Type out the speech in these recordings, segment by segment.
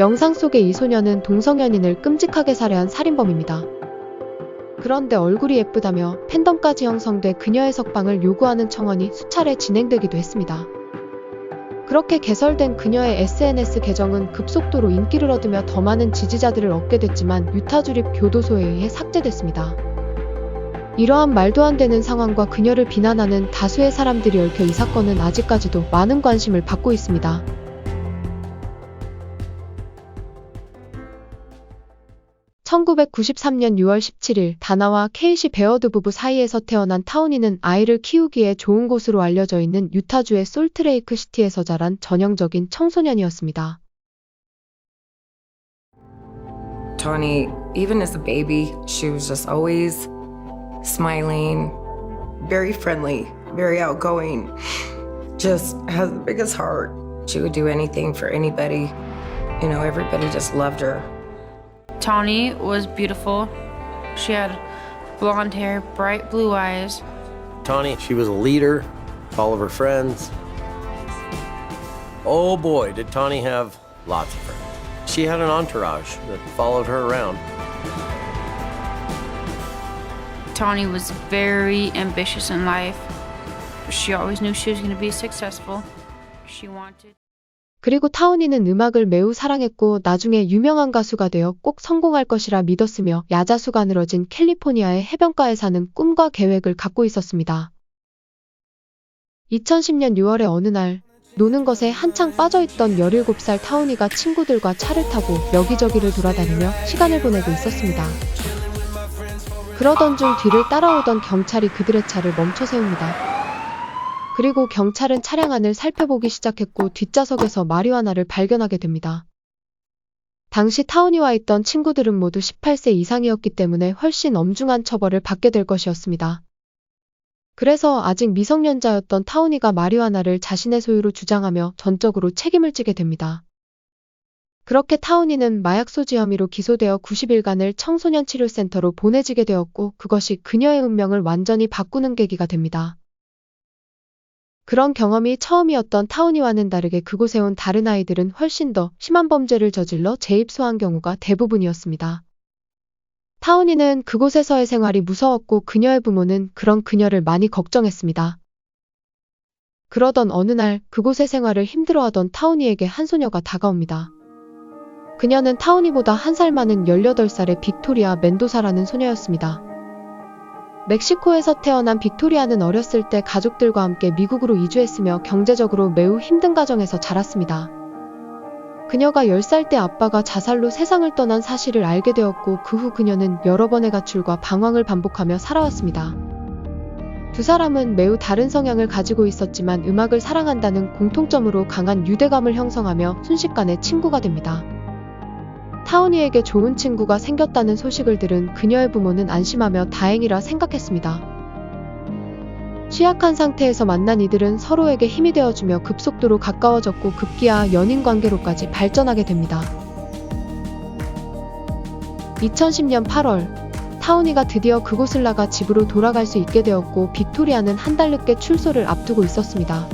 영상 속의 이 소녀는 동성연인을 끔찍하게 살해한 살인범입니다. 그런데 얼굴이 예쁘다며 팬덤까지 형성돼 그녀의 석방을 요구하는 청원이 수차례 진행되기도 했습니다. 그렇게 개설된 그녀의 SNS 계정은 급속도로 인기를 얻으며 더 많은 지지자들을 얻게 됐지만 유타 주립 교도소에 의해 삭제됐습니다. 이러한 말도 안 되는 상황과 그녀를 비난하는 다수의 사람들이 얽혀 이 사건은 아직까지도 많은 관심을 받고 있습니다. 1993년 6월 17일 다나와 케이시 베어드 부부 사이에서 태어난 타우니는 아이를 키우기에 좋은 곳으로 알려져 있는 유타주의 솔트레이크 시티에서 자란 전형적인 청소년이었습니다. Tawny, even as a baby, she was just always smiling, very friendly, very outgoing, just has the biggest heart. She would do anything for anybody. You know, everybody just loved her. Tawny was beautiful. She had blonde hair, bright blue eyes. Tawny, she was a leader, all of her friends. Oh boy, did Tawny have lots of friends. She had an entourage that followed her around. Tawny was very ambitious in life. She always knew she was going to be successful. She wanted. 그리고 타우니는 음악을 매우 사랑했고 나중에 유명한 가수가 되어 꼭 성공할 것이라 믿었으며 야자수가 늘어진 캘리포니아의 해변가에 사는 꿈과 계획을 갖고 있었습니다. 2010년 6월의 어느 날 노는 것에 한창 빠져있던 17살 타우니가 친구들과 차를 타고 여기저기를 돌아다니며 시간을 보내고 있었습니다. 그러던 중 뒤를 따라오던 경찰이 그들의 차를 멈춰 세웁니다. 그리고 경찰은 차량 안을 살펴보기 시작했고 뒷좌석에서 마리화나를 발견하게 됩니다. 당시 타우니와 있던 친구들은 모두 18세 이상이었기 때문에 훨씬 엄중한 처벌을 받게 될 것이었습니다. 그래서 아직 미성년자였던 타우니가 마리화나를 자신의 소유로 주장하며 전적으로 책임을 지게 됩니다. 그렇게 타우니는 마약 소지 혐의로 기소되어 90일간을 청소년 치료센터로 보내지게 되었고 그것이 그녀의 운명을 완전히 바꾸는 계기가 됩니다. 그런 경험이 처음이었던 타우니와는 다르게 그곳에 온 다른 아이들은 훨씬 더 심한 범죄를 저질러 재입소한 경우가 대부분이었습니다. 타우니는 그곳에서의 생활이 무서웠고 그녀의 부모는 그런 그녀를 많이 걱정했습니다. 그러던 어느 날 그곳의 생활을 힘들어하던 타우니에게 한 소녀가 다가옵니다. 그녀는 타우니보다 한 살 많은 18살의 빅토리아 멘도사라는 소녀였습니다. 멕시코에서 태어난 빅토리아는 어렸을 때 가족들과 함께 미국으로 이주했으며 경제적으로 매우 힘든 가정에서 자랐습니다. 그녀가 10살 때 아빠가 자살로 세상을 떠난 사실을 알게 되었고 그 후 그녀는 여러 번의 가출과 방황을 반복하며 살아왔습니다. 두 사람은 매우 다른 성향을 가지고 있었지만 음악을 사랑한다는 공통점으로 강한 유대감을 형성하며 순식간에 친구가 됩니다. 타우니에게 좋은 친구가 생겼다는 소식을 들은 그녀의 부모는 안심하며 다행이라 생각했습니다. 취약한 상태에서 만난 이들은 서로에게 힘이 되어주며 급속도로 가까워졌고 급기야 연인 관계로까지 발전하게 됩니다. 2010년 8월, 타우니가 드디어 그곳을 나가 집으로 돌아갈 수 있게 되었고 빅토리아는 한 달 늦게 출소를 앞두고 있었습니다.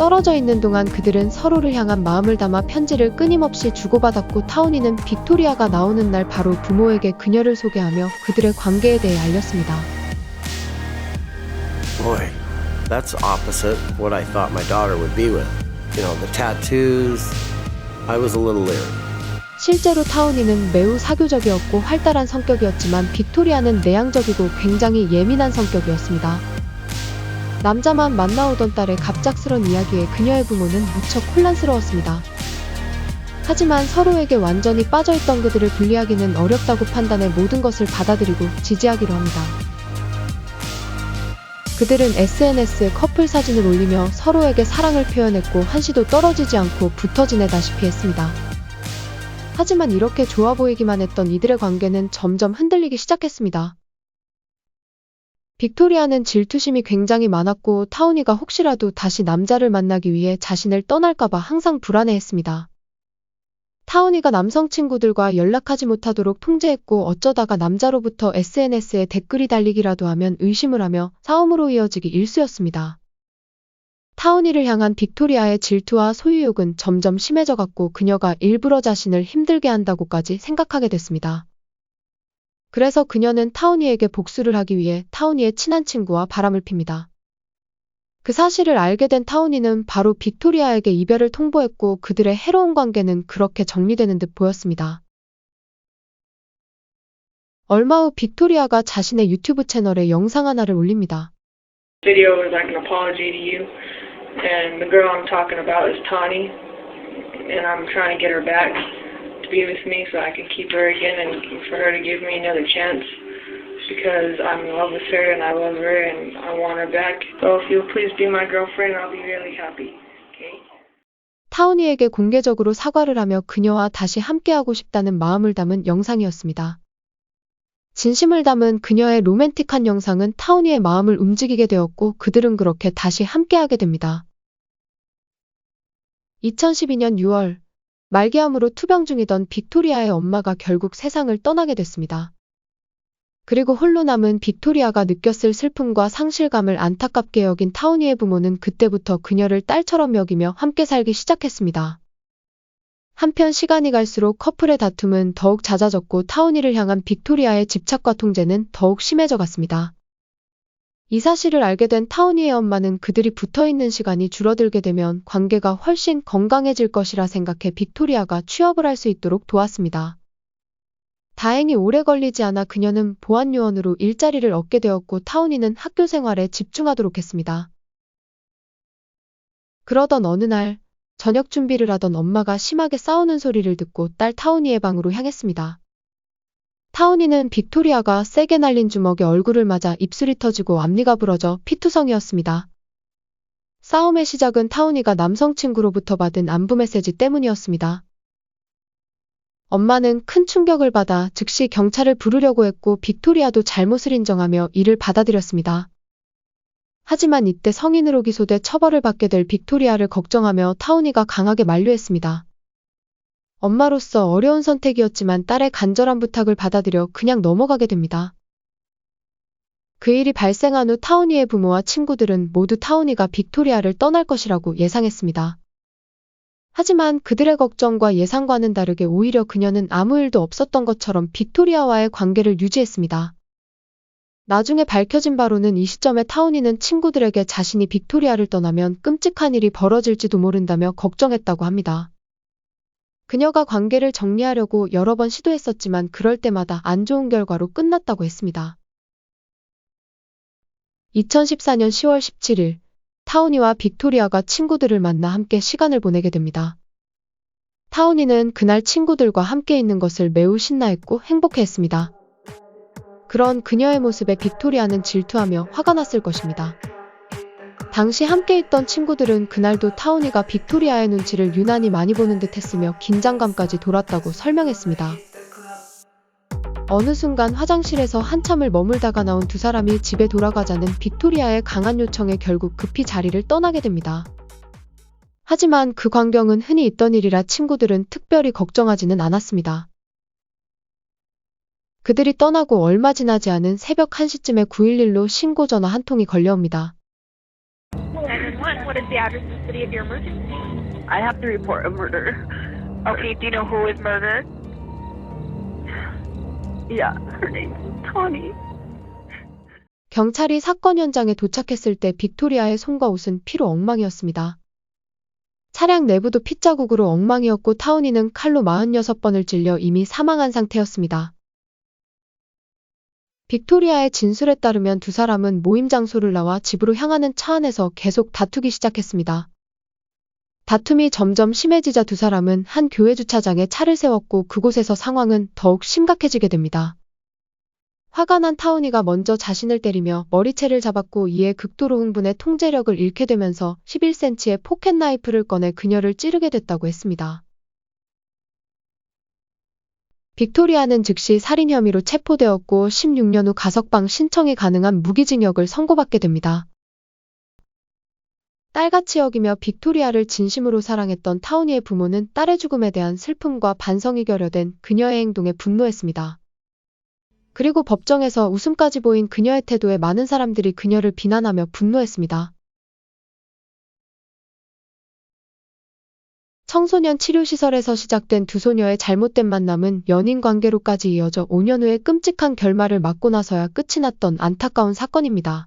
떨어져 있는 동안 그들은 서로를 향한 마음을 담아 편지를 끊임없이 주고받았고 타우니는 빅토리아가 나오는 날 바로 부모에게 그녀를 소개하며 그들의 관계에 대해 알렸습니다. Boy, that's opposite what I thought my daughter would be with. You know, the tattoos. I was a little leery. 실제로 타우니는 매우 사교적이었고 활달한 성격이었지만 빅토리아는 내향적이고 굉장히 예민한 성격이었습니다. 남자만 만나오던 딸의 갑작스런 이야기에 그녀의 부모는 무척 혼란스러웠습니다. 하지만 서로에게 완전히 빠져있던 그들을 분리하기는 어렵다고 판단해 모든 것을 받아들이고 지지하기로 합니다. 그들은 SNS에 커플 사진을 올리며 서로에게 사랑을 표현했고 한시도 떨어지지 않고 붙어 지내다시피 했습니다. 하지만 이렇게 좋아 보이기만 했던 이들의 관계는 점점 흔들리기 시작했습니다. 빅토리아는 질투심이 굉장히 많았고 타우니가 혹시라도 다시 남자를 만나기 위해 자신을 떠날까봐 항상 불안해했습니다. 타우니가 남성 친구들과 연락하지 못하도록 통제했고 어쩌다가 남자로부터 SNS에 댓글이 달리기라도 하면 의심을 하며 싸움으로 이어지기 일쑤였습니다. 타우니를 향한 빅토리아의 질투와 소유욕은 점점 심해져 갔고 그녀가 일부러 자신을 힘들게 한다고까지 생각하게 됐습니다. 그래서 그녀는 타우니에게 복수를 하기 위해 타우니의 친한 친구와 바람을 핍니다. 그 사실을 알게 된 타우니는 바로 빅토리아에게 이별을 통보했고 그들의 해로운 관계는 그렇게 정리되는 듯 보였습니다. 얼마 후 빅토리아가 자신의 유튜브 채널에 영상 하나를 올립니다. video is like an apology to you. And the girl I'm talking about is Tawny. And I'm trying to get her back to be with me so I can keep her again and for her to give me another chance. Because I'm in love with her and I love her and I want her back. So if you'll please be my girlfriend, I'll be really happy. Okay? 타우니에게 공개적으로 사과를 하며 그녀와 다시 함께하고 싶다는 마음을 담은 영상이었습니다. 진심을 담은 그녀의 로맨틱한 영상은 타우니의 마음을 움직이게 되었고 그들은 그렇게 다시 함께하게 됩니다. 2012년 6월, 말기암으로 투병 중이던 빅토리아의 엄마가 결국 세상을 떠나게 됐습니다. 그리고 홀로 남은 빅토리아가 느꼈을 슬픔과 상실감을 안타깝게 여긴 타우니의 부모는 그때부터 그녀를 딸처럼 여기며 함께 살기 시작했습니다. 한편 시간이 갈수록 커플의 다툼은 더욱 잦아졌고 타우니를 향한 빅토리아의 집착과 통제는 더욱 심해져 갔습니다. 이 사실을 알게 된 타우니의 엄마는 그들이 붙어 있는 시간이 줄어들게 되면 관계가 훨씬 건강해질 것이라 생각해 빅토리아가 취업을 할 수 있도록 도왔습니다. 다행히 오래 걸리지 않아 그녀는 보안요원으로 일자리를 얻게 되었고 타우니는 학교 생활에 집중하도록 했습니다. 그러던 어느 날, 저녁 준비를 하던 엄마가 심하게 싸우는 소리를 듣고 딸 타우니의 방으로 향했습니다. 타우니는 빅토리아가 세게 날린 주먹에 얼굴을 맞아 입술이 터지고 앞니가 부러져 피투성이었습니다. 싸움의 시작은 타우니가 남성 친구로부터 받은 안부 메시지 때문이었습니다. 엄마는 큰 충격을 받아 즉시 경찰을 부르려고 했고 빅토리아도 잘못을 인정하며 이를 받아들였습니다. 하지만 이때 성인으로 기소돼 처벌을 받게 될 빅토리아를 걱정하며 타우니가 강하게 만류했습니다. 엄마로서 어려운 선택이었지만 딸의 간절한 부탁을 받아들여 그냥 넘어가게 됩니다. 그 일이 발생한 후 타우니의 부모와 친구들은 모두 타우니가 빅토리아를 떠날 것이라고 예상했습니다. 하지만 그들의 걱정과 예상과는 다르게 오히려 그녀는 아무 일도 없었던 것처럼 빅토리아와의 관계를 유지했습니다. 나중에 밝혀진 바로는 이 시점에 타우니는 친구들에게 자신이 빅토리아를 떠나면 끔찍한 일이 벌어질지도 모른다며 걱정했다고 합니다. 그녀가 관계를 정리하려고 여러 번 시도했었지만 그럴 때마다 안 좋은 결과로 끝났다고 했습니다. 2014년 10월 17일, 타우니와 빅토리아가 친구들을 만나 함께 시간을 보내게 됩니다. 타우니는 그날 친구들과 함께 있는 것을 매우 신나했고 행복해했습니다. 그런 그녀의 모습에 빅토리아는 질투하며 화가 났을 것입니다. 당시 함께 있던 친구들은 그날도 타우니가 빅토리아의 눈치를 유난히 많이 보는 듯 했으며 긴장감까지 돌았다고 설명했습니다. 어느 순간 화장실에서 한참을 머물다가 나온 두 사람이 집에 돌아가자는 빅토리아의 강한 요청에 결국 급히 자리를 떠나게 됩니다. 하지만 그 광경은 흔히 있던 일이라 친구들은 특별히 걱정하지는 않았습니다. 그들이 떠나고 얼마 지나지 않은 새벽 1시쯤에 911로 신고 전화 한 통이 걸려옵니다. 911, what is the address and city of your emergency? I have to report a murder. Okay, do you know who was murdered? Yeah, her name's Tawny. 경찰이 사건 현장에 도착했을 때 빅토리아의 손과 옷은 피로 엉망이었습니다. 차량 내부도 핏자국으로 엉망이었고 타우니는 칼로 46번을 찔려 이미 사망한 상태였습니다. 빅토리아의 진술에 따르면 두 사람은 모임 장소를 나와 집으로 향하는 차 안에서 계속 다투기 시작했습니다. 다툼이 점점 심해지자 두 사람은 한 교회 주차장에 차를 세웠고 그곳에서 상황은 더욱 심각해지게 됩니다. 화가 난 타우니가 먼저 자신을 때리며 머리채를 잡았고 이에 극도로 흥분해 통제력을 잃게 되면서 11cm의 포켓 나이프를 꺼내 그녀를 찌르게 됐다고 했습니다. 빅토리아는 즉시 살인 혐의로 체포되었고 16년 후 가석방 신청이 가능한 무기징역을 선고받게 됩니다. 딸같이 여기며 빅토리아를 진심으로 사랑했던 타우니의 부모는 딸의 죽음에 대한 슬픔과 반성이 결여된 그녀의 행동에 분노했습니다. 그리고 법정에서 웃음까지 보인 그녀의 태도에 많은 사람들이 그녀를 비난하며 분노했습니다. 청소년 치료시설에서 시작된 두 소녀의 잘못된 만남은 연인 관계로까지 이어져 5년 후에 끔찍한 결말을 맞고 나서야 끝이 났던 안타까운 사건입니다.